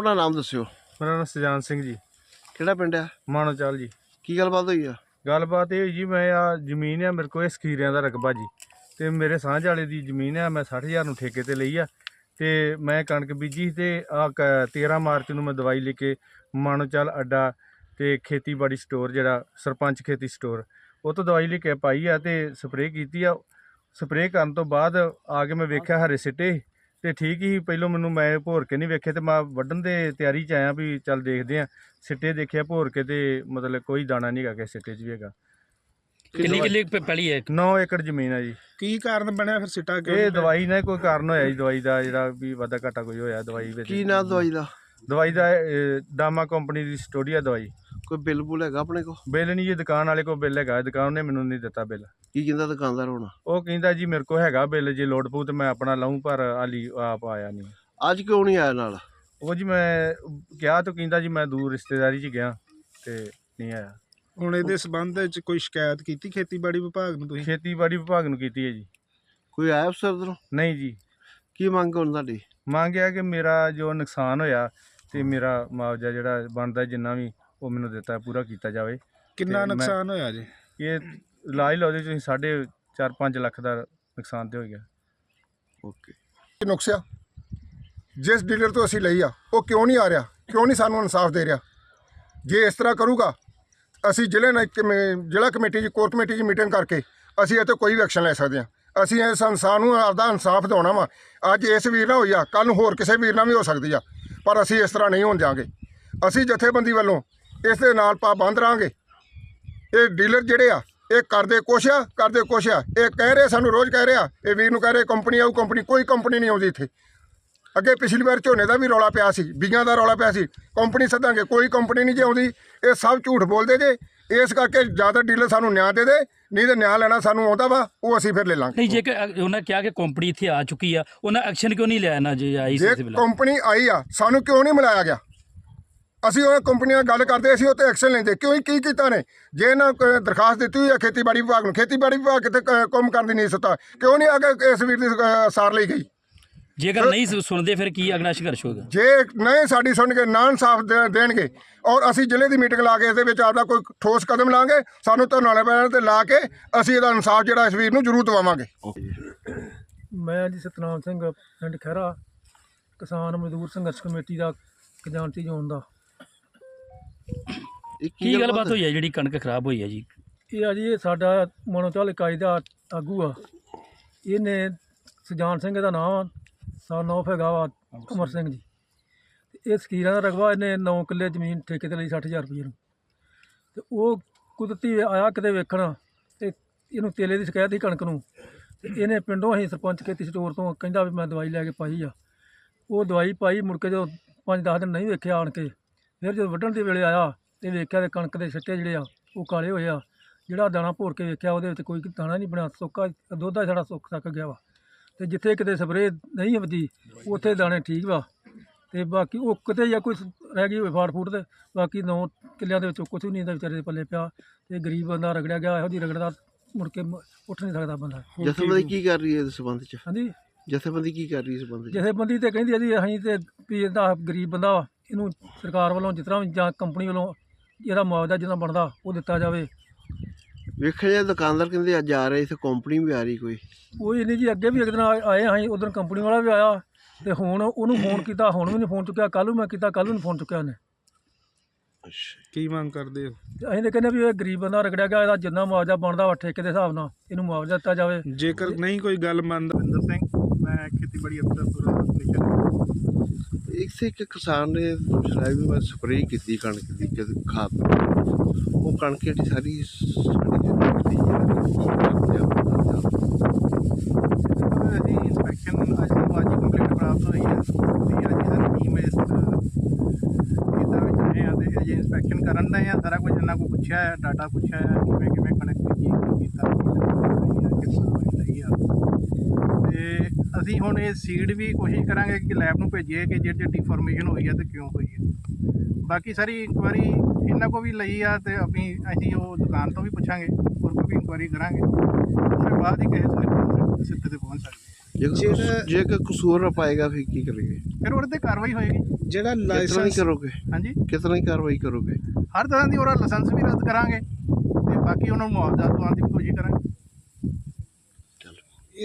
ਆਪਣਾ ਨਾਮ ਦੱਸਿਓ। ਮੇਰਾ ਨਾਮ ਸਜਾਨ ਸਿੰਘ ਜੀ। ਕਿਹੜਾ ਪਿੰਡ ਆ? ਮਾਨੋ ਚਾਲ ਜੀ। ਕੀ ਗੱਲਬਾਤ ਹੋਈ ਆ? ਗੱਲਬਾਤ ਇਹ ਹੋਈ ਜੀ ਮੈਂ ਆ ਜ਼ਮੀਨ ਆ ਮੇਰੇ ਕੋਲ ਇਹ ਸਕੀਰਿਆਂ ਦਾ ਰਕਬਾ ਜੀ। ਤੇ ਮੇਰੇ ਸਾਂਝ ਵਾਲੇ ਦੀ ਜ਼ਮੀਨ ਆ ਮੈਂ 60000 ਨੂੰ ਠੇਕੇ ਤੇ ਲਈ ਆ। ਤੇ ਮੈਂ ਕਣਕ ਬੀਜੀ ਤੇ ਆ 13 ਮਾਰਚ ਨੂੰ ਮੈਂ ਦਵਾਈ ਲੈ ਕੇ ਮਾਨੋ ਚਾਲ ਅੱਡਾ ਤੇ ਖੇਤੀਬਾੜੀ ਸਟੋਰ ਜਿਹੜਾ ਸਰਪੰਚ ਖੇਤੀ ਸਟੋਰ ਉਹ ਤੋਂ ਦਵਾਈ ਲੈ ਕੇ ਪਾਈ ਆ ਤੇ ਸਪਰੇਅ ਕੀਤੀ ਆ। ਸਪਰੇਅ ਕਰਨ ਤੋਂ ਬਾਅਦ ਆ ਕੇ ਮੈਂ ਵੇਖਿਆ ਹਰੇ ਸਿੱਟੇ। ਤੇ ਠੀਕ ਹੀ ਪਹਿਲੋਂ ਮੈਨੂੰ ਮੈਂ ਭੋਰ ਕੇ ਨਹੀਂ ਵੇਖੇ ਤੇ ਮੈਂ ਵੱਢਣ ਦੇ ਤਿਆਰੀ ਚ ਆਇਆ ਵੀ ਚੱਲ ਦੇਖਦੇ ਆ। ਸਿੱਟੇ ਦੇਖਿਆ ਭੋਰ ਕੇ ਤੇ ਮਤਲਬ ਕੋਈ ਦਾਣਾ ਨਹੀਂ ਗਾ ਕਿ ਸਿੱਟੇ 'ਚ ਵੀ ਹੈਗਾ। ਕਿੰਨੀ ਕਿੱਲੇ ਪ- ਪੈਲੀ ਹੈ? 9 ਏਕੜ ਜ਼ਮੀਨ ਹੈ ਜੀ। ਕੀ ਕਾਰਨ ਬਣਿਆ ਫਿਰ ਸਿੱਟਾ ਕਿਉਂ ਇਹ ਦਵਾਈ ਨਾਲ ਕੋਈ ਕਾਰਨ ਹੋਇਆ ਜੀ ਦਵਾਈ ਦਾ ਜਿਹੜਾ ਵੀ ਵਾਧਾ ਘਾਟਾ ਕੋਈ ਹੋਇਆ ਦਵਾਈ ਵਿੱਚ। ਕੀ ਨਾਂ ਦਵਾਈ ਦਾ? ਦਵਾਈ ਦਾ ਡਾਮਾ ਕੰਪਨੀ ਦੀ ਸਟੋਡੀਆ ਦਵਾਈ। ਕੋਈ ਬਿੱਲ ਬੁਲ ਹੈਗਾ ਆਪਣੇ ਕੋ ਬਿੱਲ ਨਹੀਂ ਜੀ ਦੁਕਾਨ ਵਾਲੇ ਕੋਲ ਬਿੱਲ ਹੈਗਾ ਦੁਕਾਨ ਨੇ ਮੈਨੂੰ ਨਹੀਂ ਦਿੱਤਾ ਬਿੱਲ। ਕੀ ਕਹਿੰਦਾ ਦੁਕਾਨਦਾਰ ਹੋਣਾ? ਉਹ ਕਹਿੰਦਾ ਜੀ ਮੇਰੇ ਕੋਲ ਹੈਗਾ ਬਿੱਲ ਜੇ ਲੋਡ ਪਊ ਤੇ ਮੈਂ ਆਪਣਾ ਲਾਉਂ ਪਰ ਆਲੀ ਆਪ ਆਇਆ ਨਹੀਂ। ਅੱਜ ਕਿਉਂ ਨਹੀਂ ਆਇਆ ਨਾਲ? ਉਹ ਜੀ ਮੈਂ ਕਿਹਾ ਤਾਂ ਕਹਿੰਦਾ ਜੀ ਮੈਂ ਦੂਰ ਰਿਸ਼ਤੇਦਾਰੀ 'ਚ ਗਿਆ ਤੇ ਨਹੀਂ ਆਇਆ। ਹੁਣ ਇਹਦੇ ਸਬੰਧ ਵਿੱਚ ਕੋਈ ਸ਼ਿਕਾਇਤ ਕੀਤੀ ਖੇਤੀਬਾੜੀ ਵਿਭਾਗ ਨੂੰ ਤੁਸੀਂ? ਖੇਤੀਬਾੜੀ ਵਿਭਾਗ ਨੂੰ ਕੀਤੀ ਹੈ ਜੀ। ਕੋਈ ਆਇਆ ਅਫਸਰ ਉਧਰੋਂ? ਨਹੀਂ ਜੀ। ਕੀ ਮੰਗ ਹੁਣ ਤੁਹਾਡੀ? ਮੰਗਿਆ ਕਿ ਮੇਰਾ ਜੋ ਨੁਕਸਾਨ ਹੋਇਆ ਤੇ ਮੇਰਾ ਮੁਆਵਜ਼ਾ ਜਿਹੜਾ ਬਣਦਾ ਜਿੰਨਾ ਵੀ ਉਹ ਮੈਨੂੰ ਦਿੱਤਾ ਪੂਰਾ ਕੀਤਾ ਜਾਵੇ। ਕਿੰਨਾ ਤੇ ਮੈਂ- ਨੁਕਸਾਨ ਹੋਇਆ ਜੀ? ਇਹ ਇਲਾਜ ਲਾਉਦੇ ਤੁਸੀਂ ਸਾਢੇ 4-5 ਲੱਖ ਦਾ ਨੁਕਸਾਨ ਤੇ ਹੋ ਗਿਆ। ਓਕੇ। ਇਹ ਨੁਕਸਿਆ ਜਿਸ ਡੀਲਰ ਤੋਂ ਅਸੀਂ ਲਈ ਆ ਉਹ ਕਿਉਂ ਨਹੀਂ ਆ ਰਿਹਾ? ਕਿਉਂ ਨਹੀਂ ਸਾਨੂੰ ਇਨਸਾਫ ਦੇ ਰਿਹਾ? ਜੇ ਇਸ ਤਰ੍ਹਾਂ ਕਰੂਗਾ ਅਸੀਂ ਜ਼ਿਲ੍ਹੇ ਨਾਲ ਕਮੇ- ਜ਼ਿਲ੍ਹਾ ਕਮੇਟੀ ਦੀ ਕੋਰ ਕਮੇਟੀ ਦੀ ਮੀਟਿੰਗ ਕਰਕੇ ਅਸੀਂ ਇਹ 'ਤੇ ਕੋਈ ਵੀ ਐਕਸ਼ਨ ਲੈ ਸਕਦੇ ਹਾਂ। ਅਸੀਂ ਇਸ ਇਨਸਾਨ ਨੂੰ ਆਪਦਾ ਇਨਸਾਫ ਦਿਵਾਉਣਾ ਵਾ। ਅੱਜ ਇਸ ਵੀਰ ਨਾਲ ਹੋਈ ਆ ਕੱਲ ਨੂੰ ਹੋਰ ਕਿਸੇ ਵੀਰ ਨਾਲ ਵੀ ਹੋ ਸਕਦੀ ਆ ਪਰ ਅਸੀਂ ਇਸ ਤਰ੍ਹਾਂ ਨਹੀਂ ਹੋਣ ਦਿਆਂਗੇ। ਅਸੀਂ ਜਥੇਬੰਦੀ ਵੱਲੋਂ ਇਸ ਦੇ ਨਾਲ ਪਾਬੰਦ ਰਹਾਂਗੇ। ਇਹ ਡੀਲਰ ਜਿਹੜੇ ਆ ਇਹ ਕਰਦੇ ਕੁਛ ਆ ਕਰਦੇ ਕੁਛ ਆ। ਇਹ ਕਹਿ ਰਹੇ ਸਾਨੂੰ ਰੋਜ਼ ਕਹਿ ਰਿਹਾ ਇਹ ਵੀਰ ਨੂੰ ਕਹਿ ਰਹੇ ਕੰਪਨੀ ਆਊ ਕੰਪਨੀ ਕੋਈ ਕੰਪਨੀ ਨਹੀਂ ਆਉਂਦੀ ਇੱਥੇ। ਅੱਗੇ ਪਿਛਲੀ ਵਾਰ ਝੋਨੇ ਦਾ ਵੀ ਰੌਲਾ ਪਿਆ ਸੀ ਬੀਜਾਂ ਦਾ ਰੌਲਾ ਪਿਆ ਸੀ ਕੰਪਨੀ ਸੱਦਾਂਗੇ ਕੋਈ ਕੰਪਨੀ ਨਹੀਂ ਜੇ ਆਉਂਦੀ। ਇਹ ਸਭ ਝੂਠ ਬੋਲਦੇ ਜੇ ਇਸ ਕਰਕੇ ਜ਼ਿਆਦਾ ਡੀਲਰ ਸਾਨੂੰ ਨਿਆਂ ਦੇ ਦੇ ਨਹੀਂ ਤੇ ਨਿਆਂ ਲੈਣਾ ਸਾਨੂੰ ਆਉਂਦਾ ਵਾ ਉਹ ਅਸੀਂ ਫਿਰ ਲੈ ਲਾਂਗੇ। ਨਹੀਂ ਜੇ ਕਿ ਉਹਨਾਂ ਕਿਹਾ ਕਿ ਕੰਪਨੀ ਇੱਥੇ ਆ ਚੁੱਕੀ ਆ ਉਹਨਾਂ ਐਕਸ਼ਨ ਕਿਉਂ ਨਹੀਂ ਲਿਆ ਨਾ ਜੇ ਆਈ ਸੀ ਜੇ ਸਿਵਲ ਕੰਪਨੀ ਆਈ ਆ ਸਾਨੂੰ ਕਿਉਂ ਨਹੀਂ ਮਿਲਾਇਆ ਗਿਆ? ਅਸੀਂ ਉਹ ਕੰਪਨੀ ਨਾਲ ਗੱਲ ਕਰਦੇ ਅਸੀਂ ਉੱਤੇ ਐਕਸ਼ਨ ਲੈਂਦੇ। ਕਿਉਂ ਕੀ ਕੀਤਾ ਨੇ? ਜੇ ਇਹਨਾਂ ਕੋਈ ਦਰਖਾਸਤ ਦਿੱਤੀ ਹੋਈ ਆ ਖੇਤੀਬਾੜੀ ਵਿਭਾਗ ਨੂੰ ਖੇਤੀਬਾੜੀ ਵਿਭਾਗ ਕਿਤੇ ਕੰਮ ਕਰਨ ਦੀ ਨਹੀਂ ਸੱਤਾ। ਕਿਉਂ ਨਹੀਂ ਆ ਕੇ ਇਸ ਵੀਰ ਦੀ ਸਾਰ ਲਈ ਗਈ? ਜੇਕਰ ਨਹੀਂ ਸੁਣਦੇ ਫਿਰ ਕੀ ਅਗਲਾ ਸੰਘਰਸ਼ ਹੋਗਾ ਜੇ ਨਹੀਂ ਸਾਡੀ ਸੁਣ ਕੇ ਨਾ ਇਨਸਾਫ ਦੇ- ਦੇਣਗੇ ਔਰ ਅਸੀਂ ਜ਼ਿਲ੍ਹੇ ਦੀ ਮੀਟਿੰਗ ਲਾ ਕੇ ਇਸ ਦੇ ਵਿੱਚ ਆਪਦਾ ਕੋਈ ਠੋਸ ਕਦਮ ਲਾਂਗੇ ਸਾਨੂੰ ਧਰਨਾਲੇ ਪੈਣ ਤੇ ਲਾ ਕੇ ਅਸੀਂ ਇਹਦਾ ਇਨਸਾਫ ਜਿਹੜਾ ਇਸ ਵੀਰ ਨੂੰ ਜ਼ਰੂਰ ਦਵਾਵਾਂਗੇ। ਮੈਂ ਜੀ ਸਤਨਾਮ ਸਿੰਘ ਪਿੰਡ ਖਹਿਰਾ ਕਿਸਾਨ ਮਜ਼ਦੂਰ ਸੰਘਰਸ਼ ਕਮੇਟੀ ਦਾ ਖਜ਼ਾਨਚੀ ਜ਼ੋਨ ਦਾ। ਇਹ ਕੀ ਗੱਲਬਾਤ ਹੋਈ ਹੈ ਜਿਹੜੀ ਕਣਕ ਖਰਾਬ ਹੋਈ ਹੈ ਜੀ? ਇਹ ਆ ਜੀ ਇਹ ਸਾਡਾ ਮਨੋਚਲ ਇਕਾਈ ਦਾ ਆਗੂ ਆ। ਇਹਨੇ ਸੁਜਾਨ ਸਿੰਘ ਦਾ ਨਾਮ ਆ ਸਨ ਆਫ ਹੈਗਾ ਵਾ ਅਮਰ ਸਿੰਘ ਜੀ। ਤੇ ਇਹ ਸਕੀਰਾਂ ਦਾ ਰਕਬਾ ਇਹਨੇ 9 ਕਿੱਲੇ ਜ਼ਮੀਨ ਠੇਕੇ ਤੇ ਲਈ 60000 ਰੁਪਏ ਨੂੰ। ਤੇ ਉਹ ਕੁਦਰਤੀ ਆਇਆ ਕਿਤੇ ਵੇਖਣ ਤੇ ਇਹਨੂੰ ਤੇਲੇ ਦੀ ਸ਼ਿਕਾਇਤ ਸੀ ਕਣਕ ਨੂੰ। ਤੇ ਇਹਨੇ ਪਿੰਡੋਂ ਅਸੀਂ ਸਰਪੰਚ ਖੇਤੀ ਸਟੋਰ ਤੋਂ ਕਹਿੰਦਾ ਵੀ ਮੈਂ ਦਵਾਈ ਲੈ ਕੇ ਪਾਈ ਆ। ਉਹ ਦਵਾਈ ਪਾਈ ਮੁੜ ਕੇ ਜਦੋਂ 5-10 ਦਿਨ ਨਹੀਂ ਵੇਖਿਆ ਆਣ ਕੇ ਫਿਰ ਜਦੋਂ ਵੱਢਣ ਦੇ ਵੇਲੇ ਆਇਆ ਤੇ ਵੇਖਿਆ ਤੇ ਕਣਕ ਦੇ ਛਿੱਟੇ ਜਿਹੜੇ ਆ ਉਹ ਕਾਲੇ ਹੋਏ ਆ। ਜਿਹੜਾ ਦਾਣਾ ਭੋਰ ਕੇ ਵੇਖਿਆ ਉਹਦੇ ਵਿੱਚ ਕੋਈ ਦਾਣਾ ਨਹੀਂ ਬਣਿਆ ਸੁੱਕਾ ਦੁੱਧ ਦਾ ਸਾਡਾ ਸੁੱਕ ਤੱਕ ਗਿਆ ਵਾ। ਤੇ ਜਿੱਥੇ ਕਿਤੇ ਸਪਰੇਅ ਨਹੀਂ ਵੱਜੀ ਉੱਥੇ ਦਾਣੇ ਠੀਕ ਵਾ। ਤੇ ਬਾਕੀ ਉਹ ਕਿਤੇ ਜਾਂ ਕੋਈ ਰਹਿ ਗਈ ਹੋਵੇ ਫਾੜ ਫੂਟ ਤੇ ਬਾਕੀ ਨੌ ਕਿੱਲਿਆਂ ਦੇ ਵਿੱਚੋਂ ਕੁਝ ਵੀ ਨਹੀਂ ਦਾ ਵਿਚਾਰੇ ਦੇ ਪੱਲੇ ਪਿਆ। ਤੇ ਗਰੀਬ ਬੰਦਾ ਰਗੜਿਆ ਗਿਆ ਇਹੋ ਜਿਹੀ ਰਗੜਦਾ ਮੁੜ ਕੇ ਉੱਠ ਨਹੀਂ ਸਕਦਾ ਬੰਦਾ। ਜਥੇਬੰਦੀ ਕੀ ਕਰ ਰਹੀ ਹੈ ਇਸ ਸੰਬੰਧ ਚ? ਹਾਂਜੀ? ਜਥੇਬੰਦੀ ਕੀ ਕਰ ਰਹੀ ਹੈ ਇਸ ਸੰਬੰਧ ਚ? ਜਥੇਬੰਦੀ ਤੇ ਕਹਿੰਦੀ ਜੀ ਅਸੀਂ ਤੇ ਵੀ ਇਹਦਾ ਗਰੀਬ ਬੰਦਾ ਵਾ। ਇਹਨੂੰ ਸਰਕਾਰ ਵੱਲੋਂ ਜਿਸ ਤਰ੍ਹਾਂ ਵੀ ਜਾਂ ਕੰਪਨੀ ਵੱਲੋਂ ਇਹਦਾ ਮੁਆਵਜ਼ਾ ਜਿੰਨਾ ਬਣਦਾ ਉਹ ਦਿੱਤਾ ਜਾਵੇ। ਵੇਖਿਆ ਜਾਏ ਦੁਕਾਨਦਾਰ ਕਹਿੰਦੇ ਅੱਜ ਆ ਰਹੇ ਇੱਥੇ ਕੰਪਨੀ ਵੀ ਆ ਰਹੀ ਕੋਈ। ਉਹ ਨਹੀਂ ਜੀ ਅੱਗੇ ਵੀ ਇੱਕ ਦਿਨ ਆ- ਆਏ ਹਾਂ ਉਧਰ ਕੰਪਨੀ ਵਾਲਾ ਵੀ ਆਇਆ ਤੇ ਹੁਣ ਉਹਨੂੰ ਫੋਨ ਕੀਤਾ ਹੁਣ ਵੀ ਨਹੀਂ ਫੋਨ ਚੁੱਕਿਆ ਕੱਲ੍ਹ ਨੂੰ ਮੈਂ ਕੀਤਾ ਕੱਲ੍ਹ ਨੂੰ ਨਹੀਂ ਫੋਨ ਚੁੱਕਿਆ ਉਹਨੇ। ਅੱਛਾ। ਕੀ ਮੰਗ ਕਰਦੇ ਹੋ? ਤੇ ਅਸੀਂ ਤਾਂ ਕਹਿੰਦੇ ਵੀ ਇਹ ਗਰੀਬ ਬੰਦਾ ਰਗੜਿਆ ਗਿਆ ਇਹਦਾ ਜਿੰਨਾ ਮੁਆਵਜ਼ਾ ਬਣਦਾ ਵਾ ਠੇਕੇ ਦੇ ਹਿਸਾਬ ਨਾਲ ਇਹਨੂੰ ਮੁਆਵਜ਼ਾ ਦਿੱਤਾ ਜਾਵੇ। ਜੇਕਰ ਨਹੀਂ ਕੋਈ ਗੱਲ ਮੰਨਦਾ ਸਿੰਘ ਮੈਂ ਖੇਤੀਬਾੜੀ ਅਫਸਰ ਸੁਰਤ ਲਿਖਿਆ। ਇੱਕ ਇੱਕ ਕਿਸਾਨ ਨੇ ਪੁੱਛਿਆ ਵੀ ਮੈਂ ਸਪਰੇਅ ਕੀਤੀ ਕਣਕ ਦੀ, ਜਦ ਖਾਦ ਉਹ ਕਣਕ ਜਿਹੜੀ ਸਾਰੀ ਸਾਡੀ ਜਿਹੜੀ ਅਸੀਂ ਇਨਸਪੈਕਸ਼ਨ ਅੱਜ ਤੋਂ ਅੱਜ ਕੰਪਲੀਟ ਪ੍ਰਾਪਤ ਹੋਈ ਹੈ। ਤੇ ਅੱਜ ਇਹਦਾ ਟੀਮ ਇਸ ਇਹਦਾ ਵਿੱਚ ਆਏ ਆ ਤੇ ਅਜੇ ਇਨਸਪੈਕਸ਼ਨ ਕਰਨ ਦਾ ਆ ਸਾਰਾ ਕੁਝ ਇਹਨਾਂ ਕੋਲ ਪੁੱਛਿਆ ਹੈ ਡਾਟਾ ਪੁੱਛਿਆ ਹੈ ਕਿਵੇਂ ਕਿਵੇਂ ਕਣਕ ਬੀਜੀ ਕੀਤਾ ਕਿਸ ਅਸੀਂ ਹੁਣ ਇਹ ਸੀਡ ਵੀ ਕੋਸ਼ਿਸ਼ ਕਰਾਂਗੇ ਕਿ ਲੈਬ ਨੂੰ ਭੇਜੀਏ ਕਿ ਜਿਹੜੇ ਡਿਫਾਰਮੇਸ਼ਨ ਹੋਈ ਹੈ ਤੇ ਕਿਉਂ ਹੋਈ ਹੈ। ਬਾਕੀ ਸਾਰੀ ਇਨਕੁਆਰੀ ਇਹਨਾਂ ਕੋ ਵੀ ਲਈ ਆ ਤੇ ਅਸੀਂ ਅਸੀਂ ਉਹ ਦੁਕਾਨ ਤੋਂ ਵੀ ਪੁੱਛਾਂਗੇ ਹੋਰ ਕੋਈ ਵੀ ਇਨਕੁਆਰੀ ਕਰਾਂਗੇ। ਉਹਦੇ ਬਾਅਦ ਹੀ ਕਿਸੇ ਸਿੱਧੇ ਤੇ ਪਹੁੰਚ ਸਕਦੇ ਹਾਂ ਜੇ ਕੋਈ ਕਸ- ਜੇ ਕਸੂਰ ਨਾ ਪਾਏਗਾ ਫਿਰ ਕੀ ਕਰੇਗੇ ਫਿਰ ਉਹਦੇ ਤੇ ਕਾਰਵਾਈ ਹੋਏਗੀ। ਜਿਹੜਾ ਲਾਇਸੈਂਸ ਕਰੋਗੇ? ਹਾਂਜੀ। ਕਿਤਨਾ ਹੀ ਕਾਰਵਾਈ ਕਰੋਗੇ? ਹਰ ਤਰ੍ਹਾਂ ਦੀ ਉਹਦਾ ਲਾਇਸੈਂਸ ਵੀ ਰੱਦ ਕਰਾਂਗੇ ਤੇ ਬਾਕੀ ਉਹਨਾਂ ਨੂੰ ਮੁਆਵਜ਼ਾ ਦਿਵਾਉਣ ਦੀ ਵੀ ਕੋਸ਼ਿਸ਼ ਕਰਾਂਗੇ।